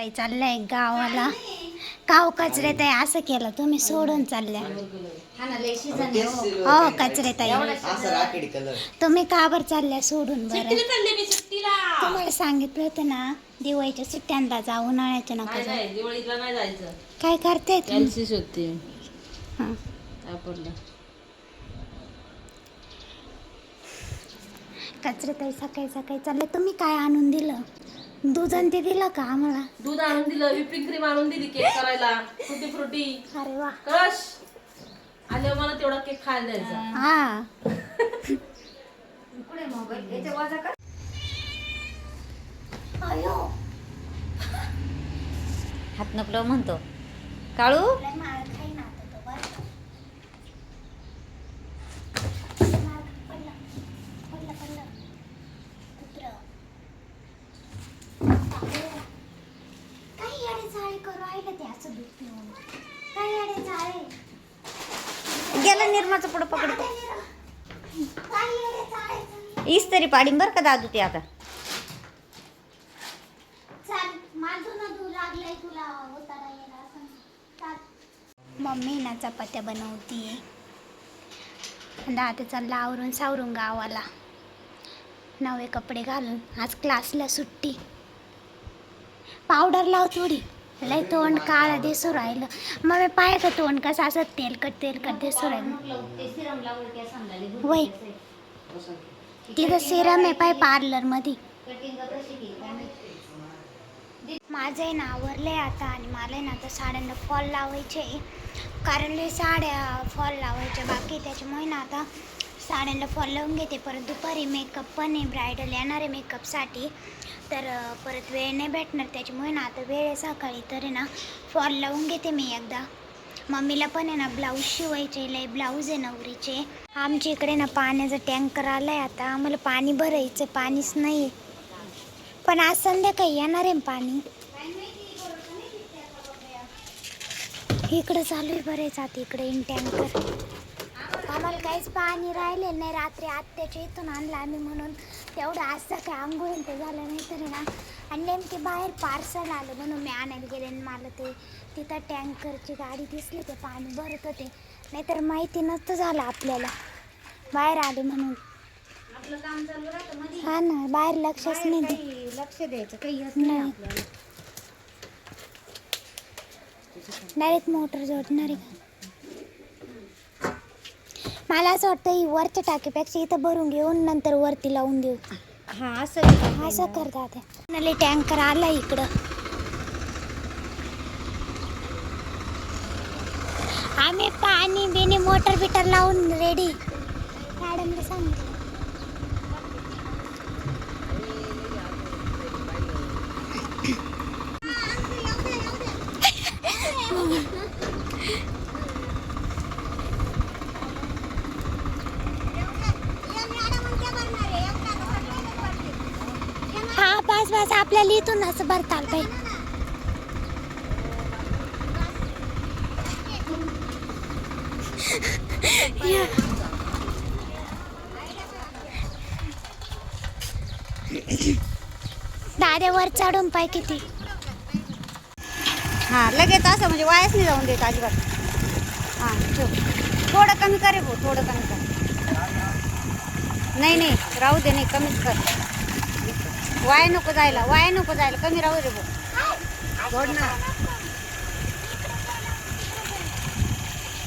ताई चाललाय गावाला. गाव कचरे ताई असं केलं तुम्ही सोडून चालल्या. हा ना कचरे ताई. असं राखेडी कलर तुम्ही का बरं चालल्या सोडून बरं? तुम्हाला सांगितलं होतं ना दिवाळीच्या सुट्ट्यांदा जा उन्हाळ्याच्या नका नाही जाऊ. नाही दिवाळीला नाही जायचं. काय करते तुम्ही? कॅल्सी शोधते हं. सापडलं. कचरे ताई सकाळी सकाळी चालले. तुम्ही काय आणून दिलं? दूध आणि ते दिलं का आम्हाला? दूध आणून दिलं व्हिपिंग क्रीम आणून दिली केक करायला. Frooti Frooti. अरे वा. कळश आल्यावर मला तेवढा केक खायला द्यायचा. हा. कुठे मोबाईल याच्या वाजा का अयो. हात नकलो म्हणतो. काळू? लय आता तो बरं का. मार पडलं. पडलं, पडलं. कुत्रं. अहो. काय येडे चाळे करू राहिले ते असं दूध पिऊन काय येडे चाळे गेलं निर्माचं पुढं पकडतो. ईस तरी पाडीन बरं का दादू ते आता. मम्मी ना चपात्या बनवतीये. दादा चालला आवरून सावरून गावाला. नवे कपडे घालून आज क्लासला सुट्टी. पावडर लाव थोडी. लय तोंड काळ दिसू राहिलं. मग मी पाहायचं तोंड कसं असं तेलकट तेलकट दिसू राहिलं. वय. तिथं सिरम आहे पाय पार्लरमध्ये माझं आहे ना आहे आता आणि मला आहे ना आता साड्यांना फॉल लावायचे कारण लय साड्या फॉल लावायच्या बाकी त्याच्यामुळे ना आता साड्यांना फॉल लावून घेते. परत दुपारी मेकअप पण आहे. ब्रायडल येणार आहे मेकअपसाठी तर परत वेळ नाही भेटणार. त्याच्यामुळे ना आता वेळ आहे सकाळी. तर आहे ना फॉल लावून घेते मी एकदा. मम्मीला पण आहे ना ब्लाऊज शिवायचे. लय ब्लाऊज आहे नवरीचे. आमच्या इकडे ना पाण्याचा टँकर आलाय आता. आम्हाला पाणी भरायचं पाणीच नाही पण आज संध्याकाळी येणार आहे पाणी. इकडं चालू आहे भरायचं आता. इकडे इन टँकर काहीच पाणी राहिलेलं नाही. रात्री आत्याच्या इथून आणलं आम्ही म्हणून. तेवढं आज सकाळी आंघोळ ते झालं नाही तरी ना. आणि नेमके बाहेर पार्सल आलं म्हणून मी आणायला गेले आणि मला ते तिथं टँकरची गाडी दिसली ते पाणी भरत होते. नाहीतर माहिती नसतं झालं आपल्याला. बाहेर आले म्हणून. हा ना बाहेर लक्षच नाही लक्ष द्यायचं काही नाही. डायरेक्ट मोटर जोडणार. आहे मला असं वाटतं ही वरच्या टाकीपेक्षा इथं भरून घेऊन नंतर वरती लावून देऊ. हा असं असं करतात नले टँकर आला इकडं. आम्ही पाणी बिनी मोटर बिटर लावून रेडी मॅडमला सांगितलं. आपल्याला इथून असं भरता आलं पाहिजे या. चढून पाय किती. हा लगेच असं म्हणजे वायाच नाही जाऊन देत अजिबात. हा ठेव. थोडं कमी करे भाऊ थोडं कमी कर. नाही नाही राहू दे नाही कमीच कर. वाया नको जायला वाया नको जायला. कमी राहू रे बोड ना.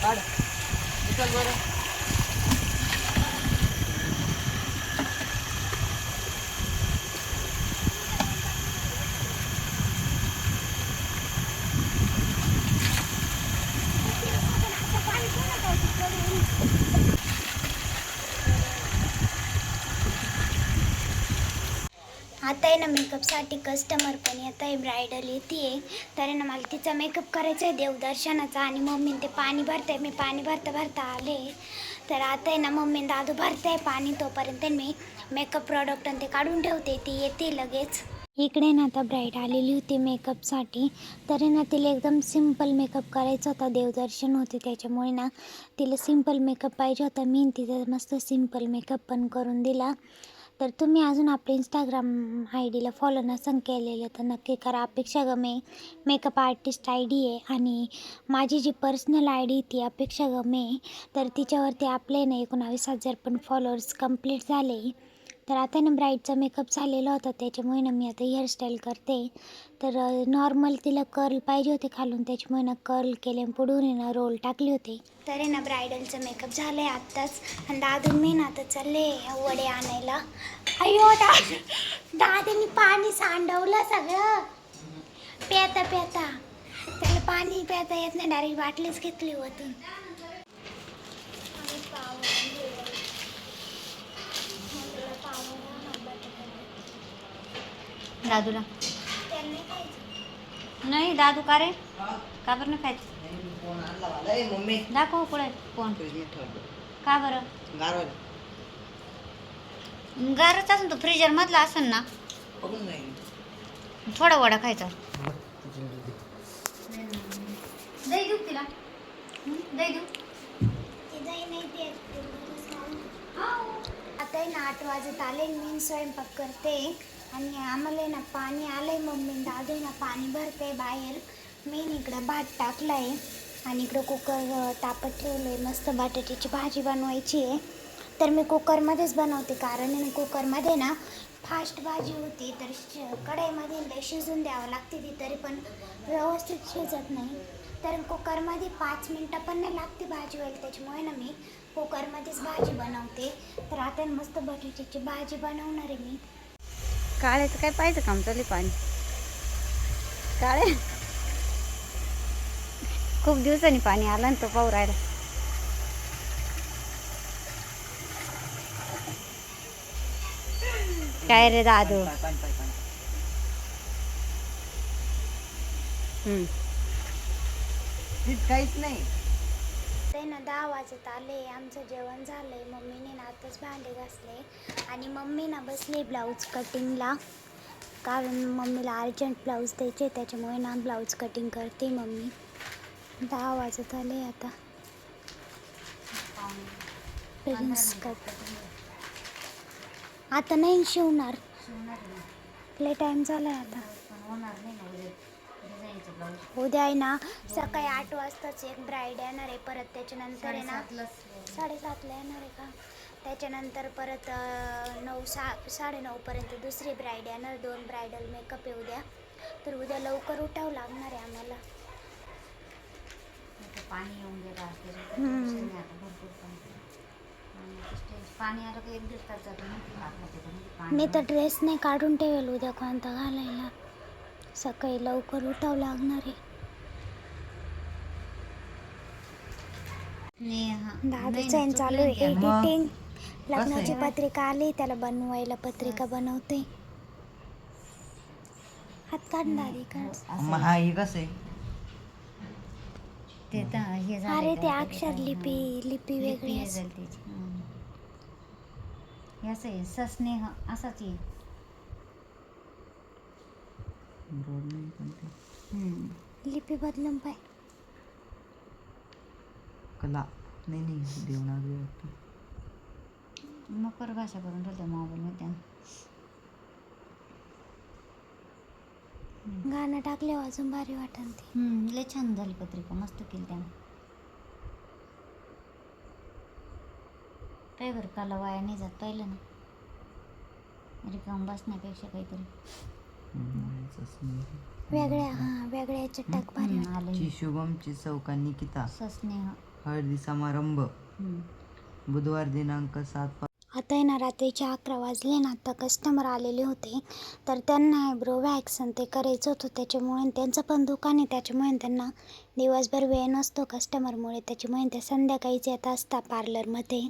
काढ. बरं. आता आहे ना मेकअपसाठी कस्टमर पण येत आहे ब्रायडल येते तर ना मला तिचा मेकअप करायचा आहे देवदर्शनाचा आणि मम्मीने ते पाणी भरते मी पाणी भरता भरता आले. तर आता आहे ना मम्मी दादू भरते पाणी तोपर्यंत मी मेकअप प्रॉडक्ट आणि ते काढून ठेवते. ती येते लगेच. इकडे ना आता ब्राईड आलेली होती मेकअपसाठी तरी ना तिला एकदम सिंपल मेकअप करायचा होता. देवदर्शन होते त्याच्यामुळे ना तिला सिंपल मेकअप पाहिजे होता. मी तिचा मस्त सिंपल मेकअप पण करून दिला. तर तुम्ही अजून आपल्या इंस्टाग्राम आय डीला फॉलो नसन केलेलं तर नक्की करा. Apeksha Game makeup artist I D आहे आणि माझी जी पर्सनल आय डी ती अपेक्षा गमे. तर तिच्यावरती आपले ना एकोणावीस हजार पण फॉलोअर्स कंप्लीट झाले. तर आता ना ब्राईडचा मेकअप झालेला होता त्याच्यामुळे ना मी आता हेअरस्टाईल करते. तर नॉर्मल तिला कर्ल पाहिजे होते खालून त्याच्यामुळे ना कर्ल केले पुढून आहे ना रोल टाकले होते. तर आहे ना ब्रायडलचं मेकअप झालं आहे आत्ताच. आणि दादून मी ना आता चालले वडे आणायला. अयो दा दादानी पाणी सांडवलं सगळं. पेता पेता त्याला पाणी पेता येत नाही डायरेक्ट बाटलीच घेतली होती दादूला. नाही दादू का रे? का बरं नाही खायचं? मम्मी दाखव कुठे फोन. का बरं? गारवाला गारच असेल तो फ्रीजर मधला असेल ना. थोडा वडा खायचा. दही देऊ तिला? दही देऊ? आता आहे ना आठ वाजत आले मी स्वयंपाक करते आणि आम्हाला आहे ना पाणी आलंय मम्मी दादू आहे ना पाणी भरते बाहेर मी इकडं भात टाकलाय आणि इकडं कुकर अं, तापत ठेवलंय मस्त बटाट्याची भाजी बनवायची आहे तर मी कुकरमध्येच बनवते कारण कुकरमध्ये ना फास्ट भाजी होती तर श- कढईमध्ये लय शिजून द्यावं लागते ती तरी पण व्यवस्थित शिजत नाही. तर कुकरमध्ये पाच मिनटं पण नाही लागते भाजी व्हायला त्याच्यामुळे ना मी कुकरमध्येच भाजी बनवते. तर आता मस्त बटाट्याची भाजी बनवणार आहे मी. काळ्याचं काय पाहिजे काम चालू पाणी? काळे खूप दिवसांनी पाणी आलं ना तो पाहू राहिला. काय रे दादू? काहीच नाही. ते ना दहा वाजत आले आमचं जेवण झालंय मम्मीने ना आताच भांडे घासले आणि मम्मी ना बसली ब्लाऊज कटिंगला. कारण मम्मीला अर्जंट ब्लाऊज द्यायचे त्याच्यामुळे ना ब्लाऊज कटिंग करते मम्मी. दहा वाजत आले आता. Prince cut. आता नाही शिवणार. लय टाईम झाला आहे आता उद्या आहे ना सकाळी आठ वाजताच एक ब्राईड येणार आहे. परत त्याच्यानंतर आहे ना साडेसातला येणार आहे का? त्याच्यानंतर परत नऊ सा साडेनऊपर्यंत दुसरी ब्राईड येणार. दोन ब्रायडल मेकअप आहे उद्या तर उद्या लवकर उठावं लागणार आहे आम्हाला. पाणी येऊन गेलं भरपूर पाणी. मी तर ड्रेस नाही काढून ठेवेल उद्या कोणता घालायला सकाळी लवकर उठावं लागणार आहे नेहा. दादाचं चालू आहे. एडिटिंग लग्नाची? पत्रिका आली त्याला बनवायला पत्रिका बनवते हात काढ दादी काढ अरे ते. अक्षर लिपी लिपी वेगळी असते. हे असं आहे सस्नेह असाच हम्म. लिपी बदलून पाय. कला. नाही नाही देवनागरी वाटतं. मकर भाषा करून ठेवते मोबाईलमध्ये. गाणं टाकल्यावर अजून भारी वाटन ते. हम्म, लय छान झाली पत्रिका. मस्त केली त्यानं. काय बरं काला वाया नाही जात पाहिलं ना. रिकाम बसण्यापेक्षा काहीतरी. वेगळ्या हा वेगळ्या चटक भारी आलं ची शुभमची चौका निकिता. सस्नेह. हळदी समारंभ. बुधवार दिनांक सात आता आहे ना रात्रीचे अकरा वाजले ना आता कस्टमर आलेले होते. तर त्यांना आयब्रो वॅक्स आणि ते करायचं होतं त्याच्यामुळे त्यांचं पण दुकान आहे त्याच्यामुळे त्यांना दिवसभर वेळ नसतो कस्टमरमुळे त्याच्यामुळे ते संध्याकाळीच येत असतात पार्लरमध्ये